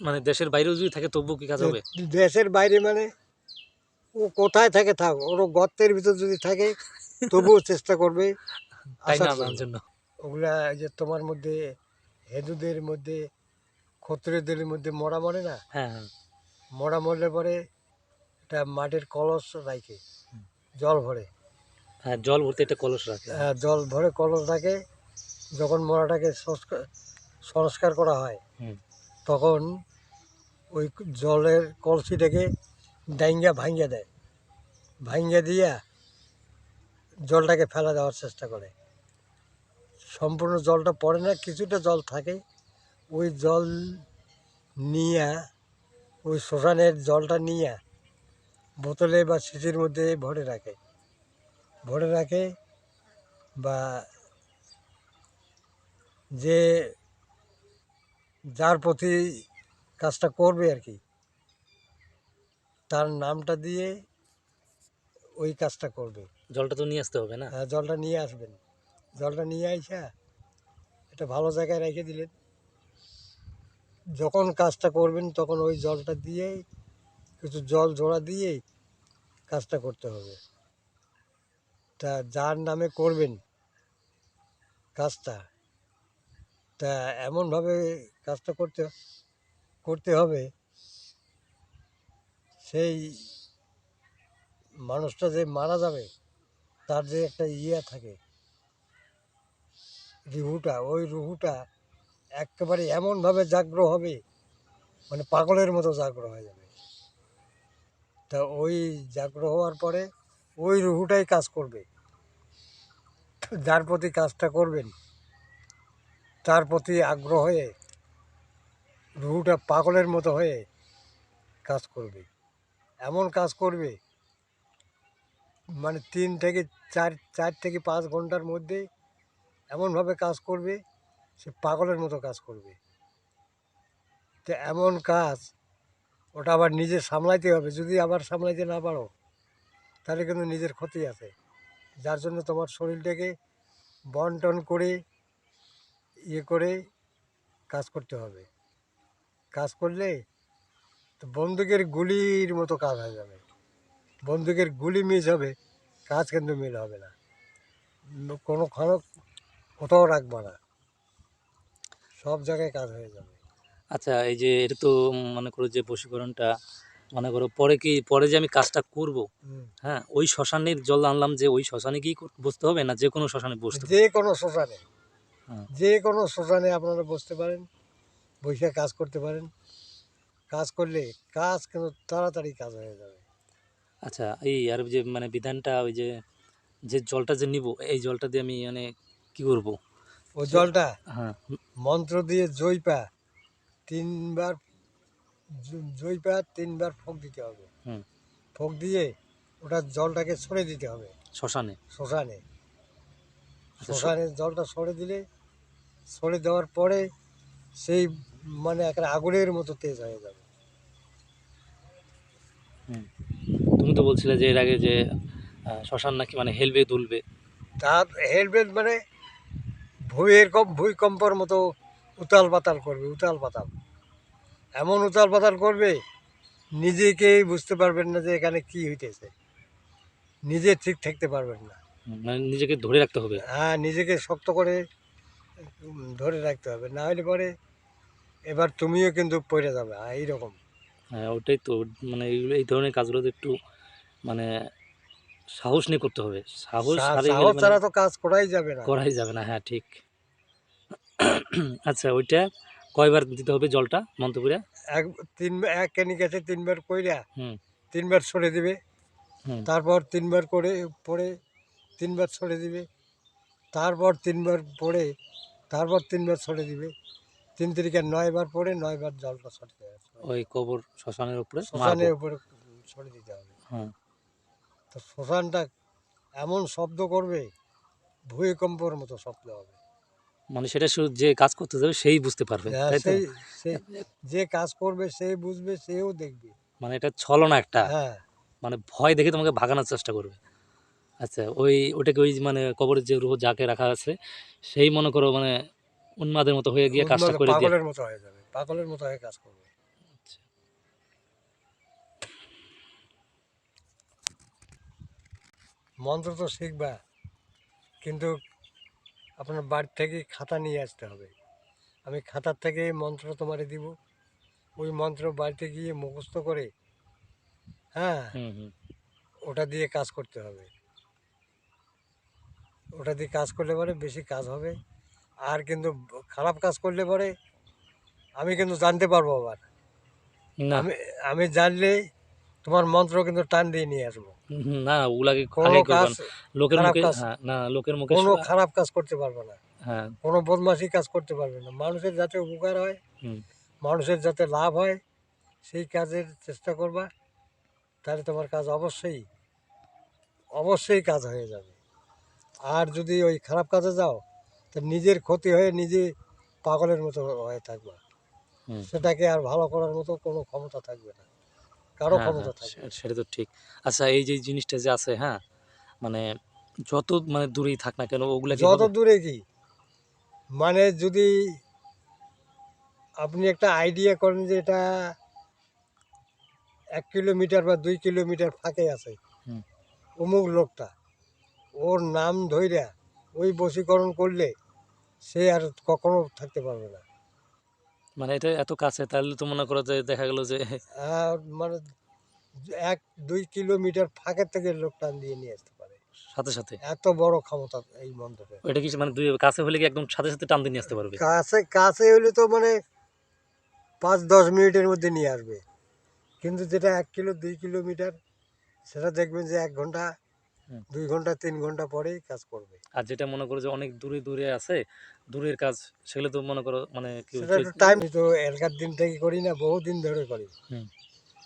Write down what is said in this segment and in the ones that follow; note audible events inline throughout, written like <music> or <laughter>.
মানে দেশের বাইরেও যদি থাকে তবুও কি কাজ হবে? দেশের বাইরে মানে ও কোথায় থাকে থাক ওর গর্তের ভিতর যদি থাকে তবুও চেষ্টা করবে। তাই না জন্য। জন্য? ওগুলা এই যে তোমার মধ্যে হেদুদের মধ্যে ক্ষত্রিয়দের মধ্যে মরা মরে না? হ্যাঁ হ্যাঁ। মরা মরলে পরে একটা মাটির কলস রাখে জল ভরে। হ্যাঁ জল ভর্তি একটা কলস রাখে। হ্যাঁ জল ভরে কলস রাখে যখন মরাটাকে সংস্কার সংস্কার করা হয়। তখন ওই জলের কলসিটাকে ডাইঙ্গা ভাঙ্গা দেয়। ভাঙ্গা দিয়া জলটাকে ফেলা দেওয়ার চেষ্টা করে। সম্পূর্ণ জলটা পড়ে না, কিছুটা জল থাকে। ওই জল নিয়ে, ওই শ্মশানের জলটা নিয়ে বোতলে বা শিশির মধ্যে ভরে রাখে। ভরে রাখে বা যে যার প্রতি কাজটা করবে আর কি তার নামটা দিয়ে ওই কাজটা করবে। জলটা তো নিয়ে আসতে হবে না? হ্যাঁ, জলটা নিয়ে আসবেন। জলটা নিয়ে আইসা এটা ভালো জায়গায় রেখে দিলেন। যখন কাজটা করবেন তখন ওই জলটা দিয়েই কিছু জল জোড়া দিয়েই কাজটা করতে হবে। তা যার নামে করবেন কাজটা তা এমনভাবে কাজটা করতে করতে হবে, সেই মানুষটা যে মারা যাবে, তার যে একটা ইয়ে থাকে, রুহুটা, ওই রুহুটা একেবারে এমনভাবে জাগ্র হবে মানে পাগলের মতো জাগ্র হয়ে যাবে। তা ওই জাগ্র হওয়ার পরে ওই রুহুটাই কাজ করবে, যার প্রতি কাজটা করবেন। তার প্রতি আগ্রহ হয়ে রুহুটা পাগলের মতো হয়ে কাজ করবে। এমন কাজ করবে মানে তিন থেকে চার চার থেকে পাঁচ ঘণ্টার মধ্যে এমনভাবে কাজ করবে, সে পাগলের মতো কাজ করবে। তো এমন কাজ ওটা আবার নিজে সামলাইতে হবে। যদি আবার সামলাইতে না পারো, তাহলে কিন্তু নিজের ক্ষতি আছে। যার জন্য তোমার শরীরটাকে বন্টন করে ইয়ে করে কাজ করতে হবে। কাজ করলে তো বন্দুকের গুলির মতো কাজ হয়ে যাবে। বন্দুকের গুলি মিস হবে কাজ কিন্তু মিল হবে না। কোনো ক্ষণ কোথাও রাখব না। সব জায়গায় কাজ হয়ে যাবে। আচ্ছা এই যে এটা তো মনে করো যে বশীকরণটা মনে করো পরে কি পরে যে আমি কাজটা করব হ্যাঁ ওই শ্মশানের জল আনলাম যে ওই শ্মশানে কি বসতে হবে না? যে কোনো শ্মশানে বসতে হবে। যে কোনো শ্মশানে। যে কোনো শ্মশানে আপনারা বসতে পারেন বসে কাজ করতে পারেন। কাজ করলে কাজ কিন্তু তাড়াতাড়ি কাজ হয়ে যাবে। আচ্ছা এই আর যে মানে বিধানটা ওই যে যে জলটা যে নিব এই জলটা দিয়ে আমি মানে কি করব? ওই জলটা? হ্যাঁ। মন্ত্র দিয়ে জয়পা তিনবার জ- জয়পা তিনবার ফোক দিতে হবে। হুম। ফোক দিয়ে ওটা জলটাকে ছড়ে দিতে হবে। শ্মশানে? শ্মশানে। আচ্ছা, শ্মশানে জলটা সরে দিলে সরে দেওয়ার পরে সেই মানে একটা আগুনের মতো তেজ হয়ে যাবে। তুমি তো বলছিলে যে এর আগে যে শ্মশান নাকি মানে হেলবে দুলবে। তার হেলমেট মানে কম ভূমিকম্পর মতো উতাল পাতাল করবে উতাল পাতাল। এমন উতাল পাতাল করবে নিজেকেই বুঝতে পারবেন না যে এখানে কি হইতেছে। নিজে ঠিক থাকতে পারবেন না। মানে নিজেকে ধরে রাখতে হবে। হ্যাঁ নিজেকে শক্ত করে ধরে রাখতে হবে। না হলে পরে এবার তুমিও কিন্তু পড়ে যাবে এইরকম। হ্যাঁ ওটাই তো মানে এইগুলো এই ধরনের কাজগুলো তো একটু মানে সাহস নিয়ে করতে হবে। সাহস মানে ছাড়া তো কাজ করাই যাবে না। করাই যাবে না হ্যাঁ ঠিক। আচ্ছা ওইটা কয়বার দিতে হবে জলটা মন্তপুরে এক তিন এক ক্যানি গেছে তিনবার কইরা হুম। তিনবার সরে দিবে। হুম। তারপর তিনবার করে পরে তিনবার ছড়ে দিবে। তারপর তিনবার পরে তারপর তিনবার ছড়ে দিবে। তিন তিরিকে নয়বার পরে নয়বার জলটা ছড়ে দেবে ওই কবর শ্মশানের উপরে? শ্মশানের উপরে ছড়ে দিতে হবে। হ্যাঁ। তো শ্মশানটা এমন শব্দ করবে ভূমিকম্পর মতো শব্দ হবে। মানে সেটা শুধু যে কাজ করতে যাবে সেই বুঝতে পারবে হ্যাঁ, সেই সেই যে কাজ করবে সে বুঝবে সেও দেখবে। মানে এটা ছলনা একটা। হ্যাঁ। মানে ভয় দেখে তোমাকে ভাগানোর চেষ্টা করবে। আচ্ছা ওই ওটাকে ওই মানে কবরের যে রুহ যাকে রাখা আছে সেই মনে করো মানে উন্মাদের মতো হয়ে গিয়ে কাজটা করে দিয়ে পাগলের মতো হয়ে যাবে পাগলের মতো হয়ে কাজ করবে। আচ্ছা। মন্ত্র তো শিখবা কিন্তু আপনার বাড়ি থেকে খাতা নিয়ে আসতে হবে। আমি খাতার থেকে মন্ত্র তোমারে দিব ওই মন্ত্র বাড়িতে গিয়ে মুখস্থ করে হ্যাঁ ওটা দিয়ে কাজ করতে হবে। ওটা দিয়ে কাজ করলে পরে বেশি কাজ হবে। আর কিন্তু খারাপ কাজ করলে পরে আমি কিন্তু জানতে পারব আবার। না। আমি আমি জানলে তোমার মন্ত্র কিন্তু টান দিয়ে নিয়ে আসব। না ওগুলাকে কোনো কাজ লোকের মুখে হ্যাঁ না লোকের মুখে কোনো খারাপ কাজ করতে পারবে না। হ্যাঁ। কোনো বদমাশি কাজ করতে পারবে না। মানুষের যাতে উপকার হয় মানুষের যাতে লাভ হয় সেই কাজের চেষ্টা করবা তাহলে তোমার কাজ অবশ্যই অবশ্যই কাজ হয়ে যাবে। আর যদি ওই খারাপ কাজে যাও তো নিজের ক্ষতি হয়ে নিজে পাগলের মতো হয়ে থাকবে। সেটাকে আর ভালো করার মতো কোনো ক্ষমতা থাকবে না। কারও হ্যাঁ, ক্ষমতা হ্যাঁ, থাকবে সেটা তো ঠিক। আচ্ছা এই যে জিনিসটা যে আছে হ্যাঁ মানে যত মানে দূরেই থাক না কেন ওগুলো যত দূরে কি মানে যদি আপনি একটা আইডিয়া করেন যে এটা এক কিলোমিটার বা দুই কিলোমিটার ফাঁকে আছে অমুক লোকটা ওর নাম ধইরা ওই বশীকরণ করলে সে আর কখনো থাকতে পারবে না। মানে এটা এত কাছে তাহলে তো মনে করো যে দেখা গেল যে মানে এক দুই কিলোমিটার ফাঁকের থেকে লোক টান দিয়ে নিয়ে আসতে পারে। সাথে সাথে? এত বড় ক্ষমতা এই মন্ত্রের ওইটা কি মানে দুই কাছে হলে কি একদম সাথে সাথে টান দিয়ে নিয়ে আসতে পারবে? কাছে কাছে হলে তো মানে পাঁচ দশ মিনিটের মধ্যে নিয়ে আসবে। কিন্তু যেটা এক কিলো দুই কিলোমিটার সেটা দেখবেন যে এক ঘণ্টা। দুই ঘণ্টা তিন ঘণ্টা পরেই কাজ করবে। আর যেটা মনে করো যে অনেক দূরে দূরে আছে দূরের কাজ সেগুলো তো মনে করো মানে টাইম তো এলাকার দিন থেকে করি না বহু দিন ধরে করি।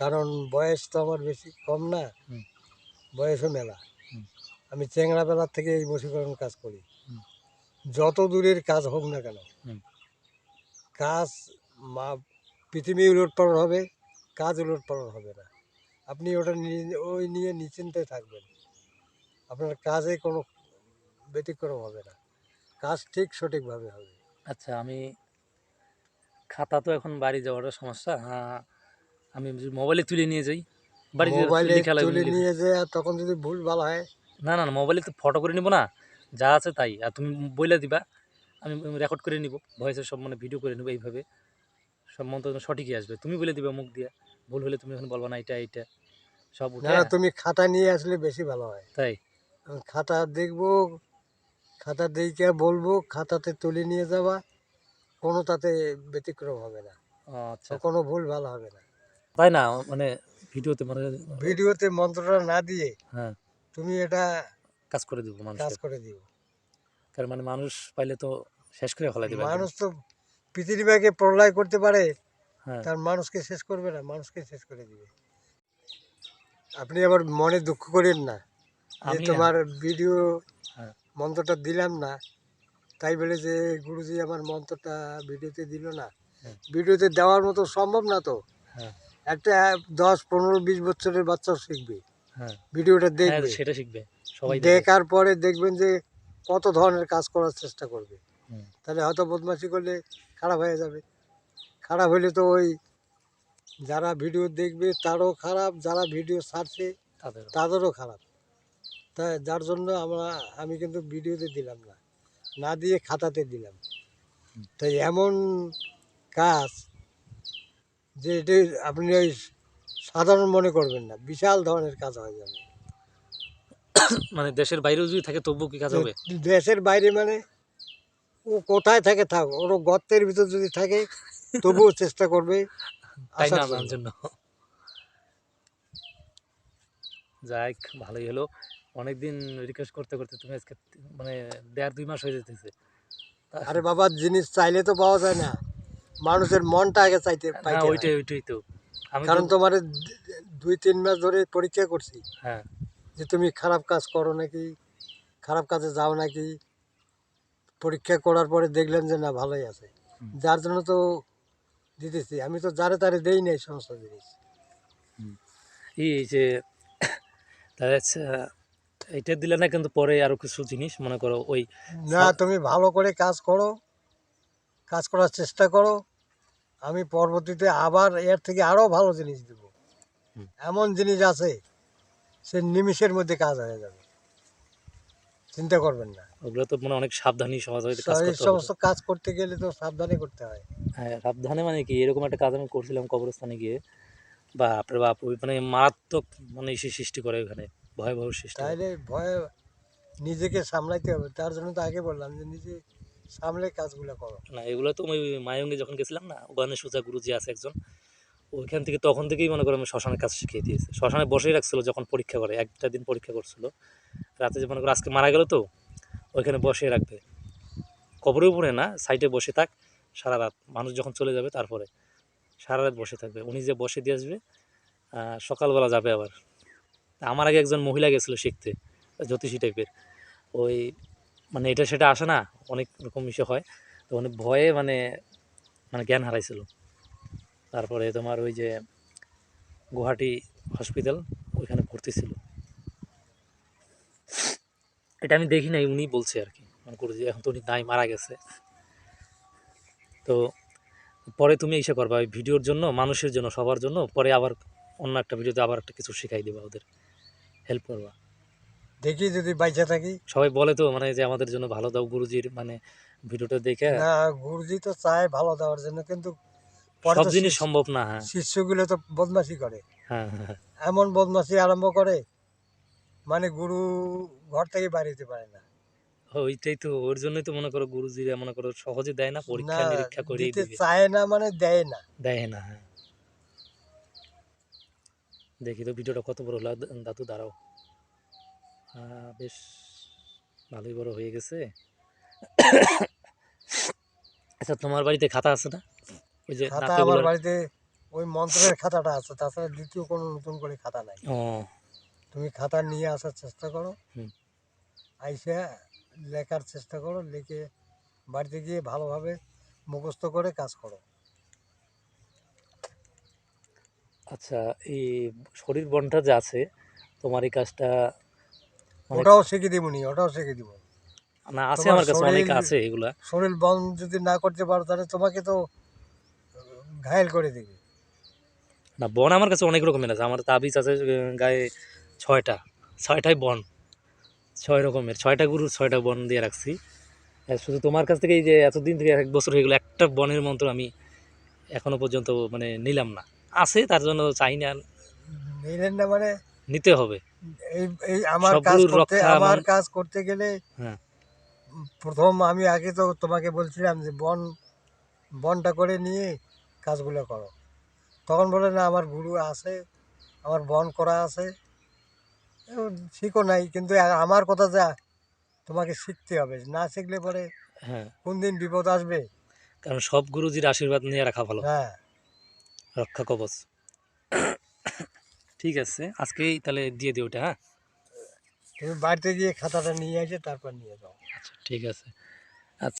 কারণ বয়স তো আমার বেশি কম না বয়সও মেলা। আমি চেংড়া বেলার থেকে এই বশীকরণ কাজ করি। যত দূরের কাজ হোক না কেন কাজ মা পৃথিবী উলটপালট হবে কাজ উলটপালট হবে না। আপনি ওটা ওই নিয়ে নিশ্চিন্তে থাকবেন। আপনার কাজে কোনো ব্যতিক্রম হবে না। কাজ ঠিক সঠিকভাবে হবে। আচ্ছা আমি খাতা তো এখন বাড়ি যাওয়াটা সমস্যা। হ্যাঁ আমি মোবাইলে তুলে নিয়ে যাই বাড়িতে মোবাইলে তুলে নিয়ে যে তখন যদি ভুল ভালো হয়? না না মোবাইলে তো ফটো করে নিব না। যা আছে তাই। আর তুমি বইলে দিবা আমি রেকর্ড করে নিব। ভয়েসের সব মানে ভিডিও করে নিব এইভাবে। সব মন্ত্র সঠিকই আসবে। তুমি বলে দিবা মুখ দিয়ে। ভুল হলে তুমি এখন বলবা না এটা এটা সব না তুমি খাতা নিয়ে আসলে বেশি ভালো হয়। তাই? খাতা দেখব খাতা দেখে বলব খাতাতে তুলে নিয়ে যাবা কোনো তাতে ব্যতিক্রম হবে না। আচ্ছা। কোনো ভুল ভালো হবে না। তাই না? মানে ভিডিওতে মানে ভিডিওতে মন্ত্রটা না দিয়ে হ্যাঁ। তুমি এটা কাজ করে দিব মানুষ কাজ করে দিও। কারণ মানে মানুষ পাইলে তো শেষ করে ফেলাই দেবে। মানুষ তো পৃথিবীকে প্রলয় করতে পারে হ্যাঁ। তার মানুষকে শেষ করবে না মানুষকে শেষ করে দিবে। আপনি আবার মনে দুঃখ করেন না। আমি তোমার ভিডিও হ্যাঁ। মন্ত্রটা দিলাম না তাই বলে যে গুরুজি আমার মন্ত্রটা ভিডিওতে দিল না। হ্যাঁ। ভিডিওতে দেওয়ার মতো সম্ভব না তো। হ্যাঁ। একটা দশ পনেরো বিশ বছরের বাচ্চাও শিখবে। হ্যাঁ। ভিডিওটা হ্যাঁ দেখবে। সেটা শিখবে। সবাই দেখার পরে দেখবেন যে কত ধরনের কাজ করার চেষ্টা করবে। তাহলে হয়তো বদমাশি করলে খারাপ হয়ে যাবে। খারাপ হলে তো ওই যারা ভিডিও দেখবে তারও খারাপ যারা ভিডিও ছাড়ছে তাদের তাদেরও খারাপ। তাই যার জন্য আমরা আমি কিন্তু ভিডিওতে দিলাম না না দিয়ে খাতাতে দিলাম। তাই এমন কাজ যে এটি আপনি ওই সাধারণ মনে করবেন না বিশাল ধরনের কাজ হয়ে যাবে। মানে দেশের বাইরেও যদি থাকে তবুও কি কাজ হবে? দেশের বাইরে মানে ও কোথায় থাকে থাক ওর গর্তের ভিতর যদি থাকে তবুও চেষ্টা করবে জন্য। যাই ভালোই হলো। অনেকদিন রিকোয়েস্ট করতে করতে তুমি আজকে মানে দেড় দুই মাস হয়ে যেতেছে। আরে বাবা জিনিস চাইলে তো পাওয়া যায় না। মানুষের মনটা আগে চাইতে পাইতে ওইটাই ওইটাই তো। আমি কারণ তোমার দুই তিন মাস ধরে পরীক্ষা করছি। হ্যাঁ। যে তুমি খারাপ কাজ করো নাকি? খারাপ কাজে যাও নাকি? পরীক্ষা করার পরে দেখলেন যে না ভালোই আছে। যার জন্য তো দিতেছি। আমি তো যারে তারে দেই নাই সমস্ত জিনিস। এই যে <coughs> এইটা দিলে না কিন্তু পরে আরও কিছু জিনিস মনে করো ওই না তুমি ভালো করে কাজ করো কাজ করার চেষ্টা করো আমি পরবর্তীতে আবার এর থেকে আরও ভালো জিনিস দেব। এমন জিনিস আছে সে নিমিষের মধ্যে কাজ হয়ে যাবে। চিন্তা করবেন না। ওগুলো তো মানে অনেক সাবধানী সমাজ হয়তো কাজ করতে সমস্ত কাজ করতে গেলে তো সাবধানে করতে হয়। হ্যাঁ সাবধানে মানে কি? এরকম একটা কাজ আমি করছিলাম কবরস্থানে গিয়ে বাপরে বাপ ওই মানে মারাত্মক মানে ইসে সৃষ্টি করে ওখানে। ভয়াবহ সৃষ্টি। তাইলে ভয়ে নিজেকে সামলাইতে হবে। তার জন্য তো আগে বললাম যে নিজে সামলে কাজগুলো করো। না এগুলো তো ওই মায়ঙ্গে যখন গেছিলাম না ওখানে সুজা গুরুজি আছে একজন ওইখান থেকে তখন থেকেই মনে করো আমি শ্মশানের কাজ শিখিয়ে দিয়েছে। শ্মশানে বসেই রাখছিল যখন পরীক্ষা করে একটা দিন পরীক্ষা করছিল। রাতে যে মনে করো আজকে মারা গেল তো ওইখানে বসে রাখবে। কবরের উপরে না সাইডে বসে থাক সারা রাত। মানুষ যখন চলে যাবে তারপরে সারা রাত বসে থাকবে। উনি যে বসে দিয়ে আসবে সকালবেলা যাবে আবার। আমার আগে একজন মহিলা গেছিল শিখতে, জ্যোতিষী টাইপের। ওই মানে এটা সেটা আসে না, অনেক রকম বিষয় হয়। তো অনেক ভয়ে মানে মানে জ্ঞান হারাইছিল। তারপরে তোমার ওই যে গুয়াহাটি হসপিটাল, ওইখানে ভর্তি ছিল। এটা আমি দেখি নাই উনি বলছে আর কি। মানে করে এখন তো উনি নাই, মারা গেছে। তো পরে তুমি এসে করবা ভিডিওর জন্য, মানুষের জন্য, সবার জন্য, পরে আবার অন্য একটা ভিডিওতে আবার একটা কিছু শেখাই দেবা ওদের। হেল্প করবা। দেখি যদি বাইচা থাকি। সবাই বলে তো মানে যে আমাদের জন্য ভালো দাও গুরুজির মানে ভিডিওটা দেখে। না গুরুজি তো চায় ভালো দেওয়ার জন্য কিন্তু সব জিনিস সম্ভব না হ্যাঁ। শিষ্যগুলো তো বদমাশি করে। হ্যাঁ হ্যাঁ এমন বদমাশি আরম্ভ করে মানে গুরু ঘর থেকে বাইরে যেতে পারে না। ওইটাই তো ওর জন্যই তো মনে করো গুরুজিরা মনে করো সহজে দেয় না পরীক্ষা নিরীক্ষা করেই দিতে চায় না মানে দেয় না। দেয় না হ্যাঁ। দেখি তো ভিডিওটা কত বড় হলো দাদু দাঁড়াও। হ্যাঁ বেশ ভালোই বড় হয়ে গেছে। আচ্ছা তোমার বাড়িতে খাতা আছে না? ওই যে খাতা আমার বাড়িতে ওই মন্ত্রের খাতাটা আছে তাছাড়া দ্বিতীয় কোনো নতুন করে খাতা নাই। ও। তুমি খাতা নিয়ে আসার চেষ্টা করো। আইসা লেখার চেষ্টা করো লিখে বাড়িতে গিয়ে ভালোভাবে মুখস্থ করে কাজ করো। আচ্ছা এই শরীর বনটা যে আছে তোমার এই কাজটা ওটাও শিখে দিবনি ওটাও শিখে দিব। না আছে আমার কাছে অনেক আছে এগুলা। শরীর বন যদি না করতে পারো তাহলে তোমাকে তো ঘায়েল করে দিবে। না বন আমার কাছে অনেক রকমের আছে। আমার তাবিজ আছে গায়ে ছয়টা ছয়টাই বন। ছয় রকমের ছয়টা গুরু ছয়টা বন দিয়ে রাখছি। শুধু তোমার কাছ থেকে এই যে এতদিন থেকে এক বছর হয়ে গেলো একটা বনের মন্ত্র আমি এখনও পর্যন্ত মানে নিলাম না। আছে তার জন্য চাই না। নিলেন না মানে নিতে হবে। এই এই আমার কাজ করতে আমার কাজ করতে গেলে হ্যাঁ। প্রথম আমি আগে তো তোমাকে বলছিলাম যে বন বনটা করে নিয়ে কাজগুলো করো। তখন বলে না আমার গুরু আছে আমার বন করা আছে। শিখো নাই কিন্তু আমার কথা যা তোমাকে শিখতে হবে। না শিখলে পরে হ্যাঁ। কোন দিন বিপদ আসবে? কারণ সব গুরুজির আশীর্বাদ নিয়ে রাখা ভালো। হ্যাঁ। রক্ষা কবচ। ঠিক আছে আজকেই তাহলে দিয়ে দিও ওটা হ্যাঁ? তুমি বাড়িতে গিয়ে খাতাটা নিয়ে আসে তারপর নিয়ে যাও। আচ্ছা ঠিক আছে।